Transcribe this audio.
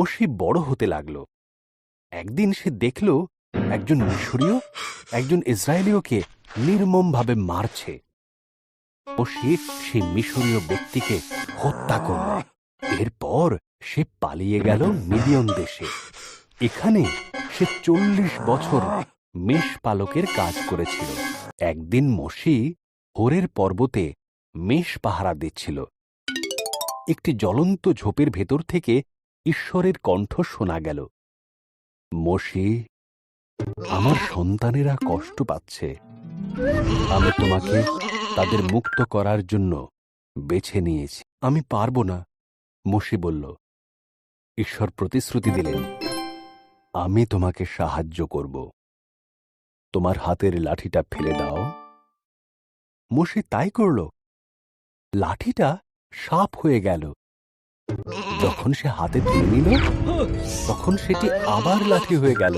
ও সে বড় হতে লাগল। একদিন সে দেখল একজন মিশরীয়, একজন ইসরায়েলীয়কে নির্মমভাবে মারছে। ও সে সেই মিশরীয় ব্যক্তিকে হত্যা করল। এরপর সে পালিয়ে গেল মিলিয়ন দেশে। এখানে সে চল্লিশ বছর মেষ পালকের কাজ করেছিল। একদিন মসি হোরের পর্বতে মেষ পাহারা দিচ্ছিল। একটি জ্বলন্ত ঝোপের ভেতর থেকে ঈশ্বরের কণ্ঠ শোনা গেল। মসি আমার সন্তানেরা কষ্ট পাচ্ছে। আমি তোমাকে তাদের মুক্ত করার জন্য বেছে নিয়েছি। আমি পারব না মসি বলল। ঈশ্বর প্রতিশ্রুতি দিলেন, আমি তোমাকে সাহায্য করব। তোমার হাতের লাঠিটা ফেলে দাও। মসি তাই করল। লাঠিটা সাপ হয়ে গেল। যখন সে হাতে তুলে নিল তখন সেটি আবার লাঠি হয়ে গেল।